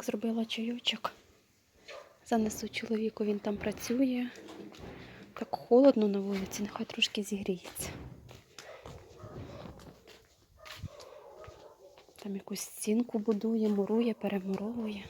Так, зробила чайочок. Занесу чоловіку, він там працює. Так холодно на вулиці, нехай трошки зігріється. Там якусь стінку будує, мурує, перемуровує.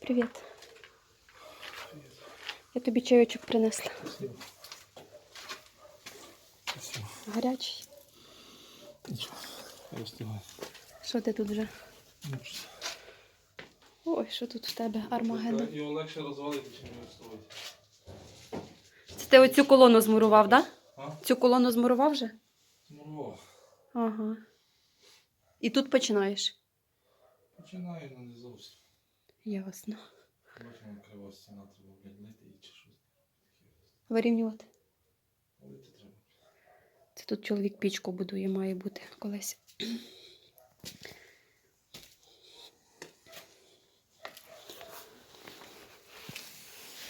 Привіт. Тобі чайочок принесла. Гарячий. Що ти тут вже? Ой, що тут в тебе? Армагеддон. Його легше розвалити, ніж використовувати. Це ти оцю колону змурував, так? Да? Цю колону змурував вже? Змурував. Ага. І тут починаєш. Починаю, але не зовсім. Ясно. Бачимо, крива стіна, треба, блядь, лити і чи щось. Вирівнювати. Лити треба. Це тут чоловік пічку будує, має бути колись.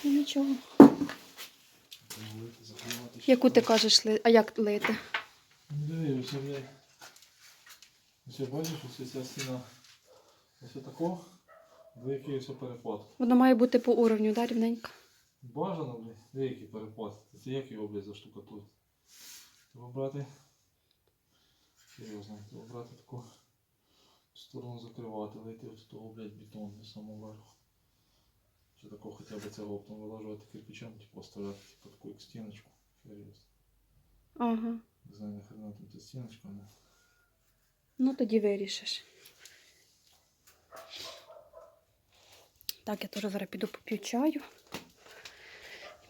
Ну, Нічого. Треба лити, закривати. Яку ти кажеш, ли- а як лити? Ну, блядь. Ось я бачиш, ось ця стіна. Ось тако. Деякий перепад. Воно має бути по уровню, да, рівненько? Бажано, блядь, деякий перепад. Це як його, блядь, заштукатурити? Треба брати. Серйозно, треба брати таку сторону закривати, лити ось того, блядь, бетон до самого верху. Чи тако хоча б цього оптом вилажувати кирпичом, типу оставляти типу, таку як стіночку. Серйозно. Ага. Не знаю, нахрена там ця стіночка, але. Ну тоді вирішиш. Так, я теж зараз піду поп'ю чаю.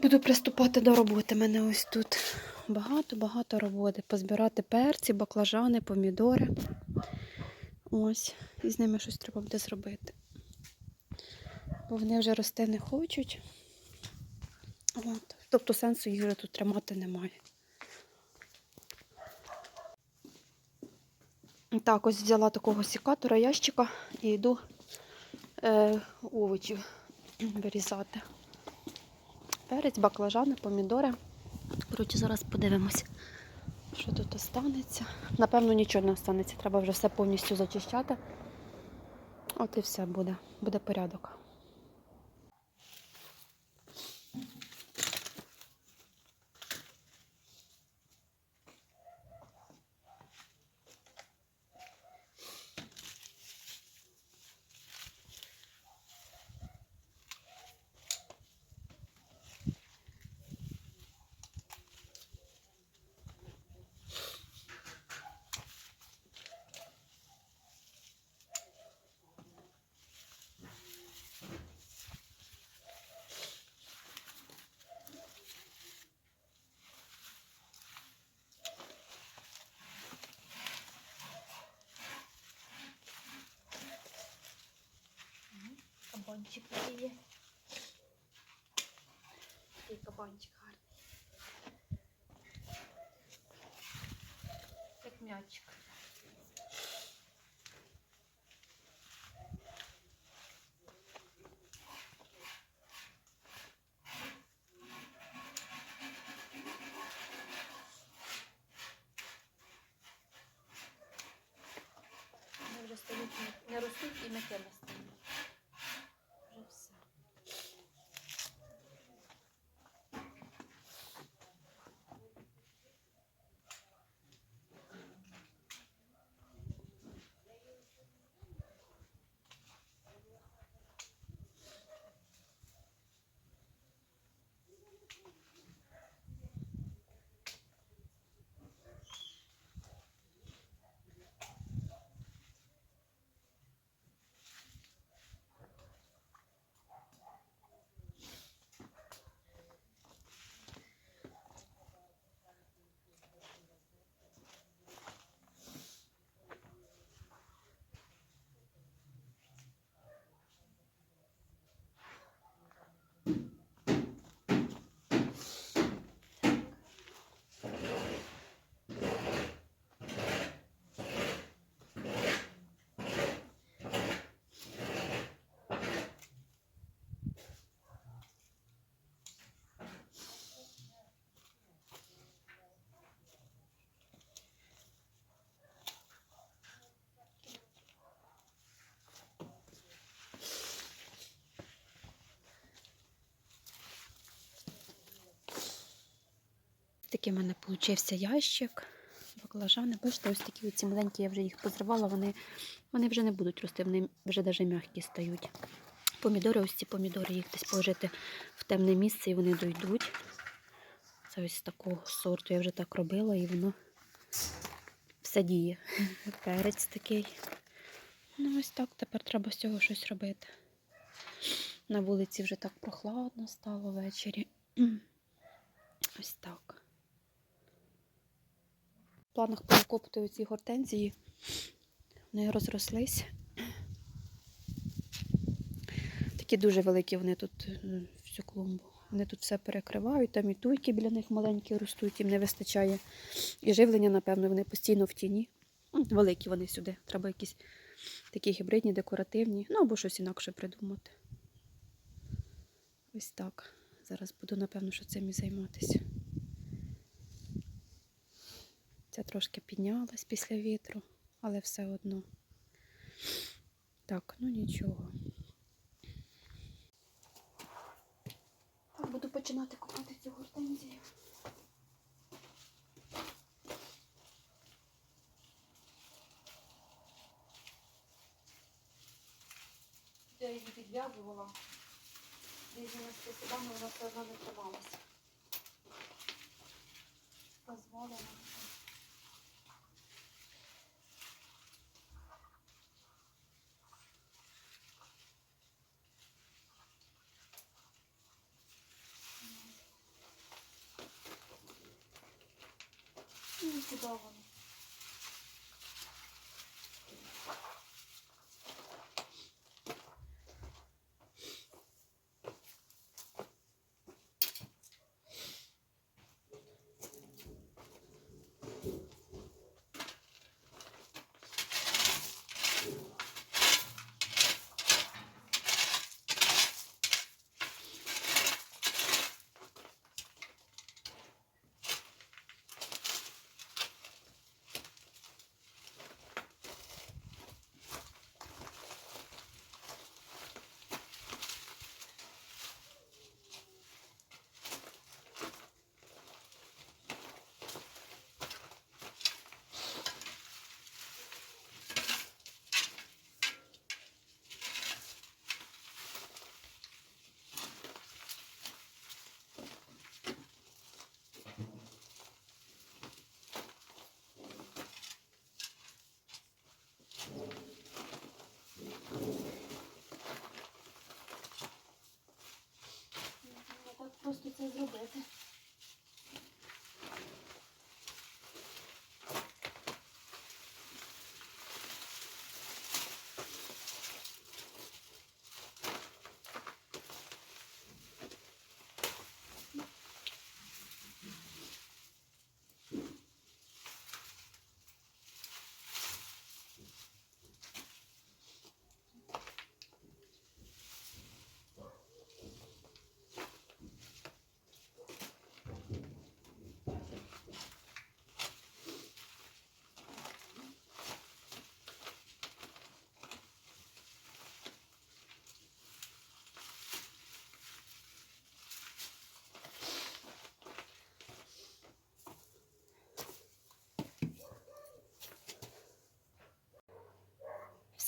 Буду приступати до роботи. У мене ось тут багато-багато роботи. Позбирати перці, баклажани, помідори. Ось. І з ними щось треба буде зробити. Бо вони вже рости не хочуть. От. Тобто сенсу їх вже тут тримати немає. Так, ось взяла такого сікатора, ящика і йду е, овочів вирізати. Перець, баклажани, помідори. Коротше, зараз подивимось, що тут останеться. Напевно, нічого не останеться. Треба вже все повністю зачищати. От і все буде. Буде порядок. Кабанчик є. Такий кабанчик гарний. Як м'ячик. Вони вже стають не- ростуть і м'якими стають. Такий в мене получився ящик. Баклажани. Бачите, ось такі оці маленькі, я вже їх позривала, вони, вони вже не будуть рости, вони вже навіть м'які стають. Помідори, ось ці помідори, їх десь положити в темне місце і вони дойдуть. Це ось такого сорту. Я вже так робила і воно все діє. Перець такий. Ну, ось так тепер треба з цього щось робити. На вулиці вже так прохладно стало ввечері. Ось так. Планах перекопати оці гортензії. Вони розрослись. Такі дуже великі вони тут всю клумбу. Вони тут все перекривають, там і туйки біля них маленькі ростуть, їм не вистачає. І живлення, напевно, вони постійно в тіні. Великі вони сюди. Треба якісь такі гібридні, декоративні, ну або щось інакше придумати. Ось так. Зараз буду, напевно, що цим і займатися. Ця трошки піднялась після вітру, але все одно. Так, ну нічого. Так, буду починати купати цю гортензію. Я її підв'язувала. Різними способами вона все одно не трималася. Позволила. Ну,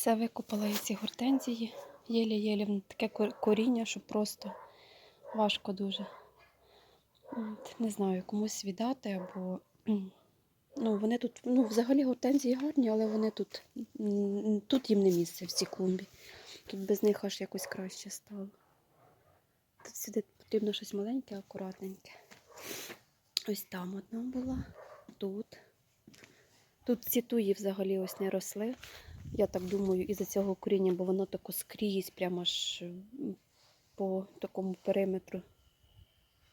Все викопала я ці гортензії. Єлі-єлі таке коріння, що просто важко дуже. От, Не знаю, комусь віддати або. Ну, вони тут, ну, взагалі гортензії гарні, але вони тут, тут їм не місце в цій клумбі. Тут без них аж якось краще стало. Тут сюди потрібно щось маленьке, акуратненьке. Ось там одна була, тут. Тут ці туї взагалі ось не росли. Я так думаю, із-за цього коріння, бо воно тако скрізь, прямо аж по такому периметру,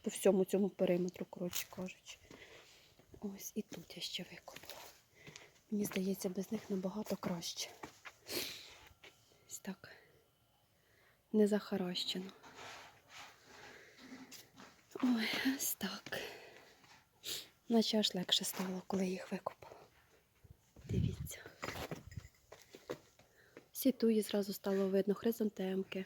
по всьому цьому периметру, коротше кажучи. Ось і тут я ще викопала. Мені здається, без них набагато краще. Ось так. Не захаращено. Ой, ось так. Наче аж легше стало, коли їх викопала. Всі туї зразу стало видно, хризантемки.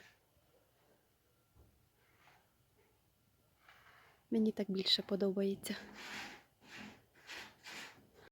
Мені так більше подобається.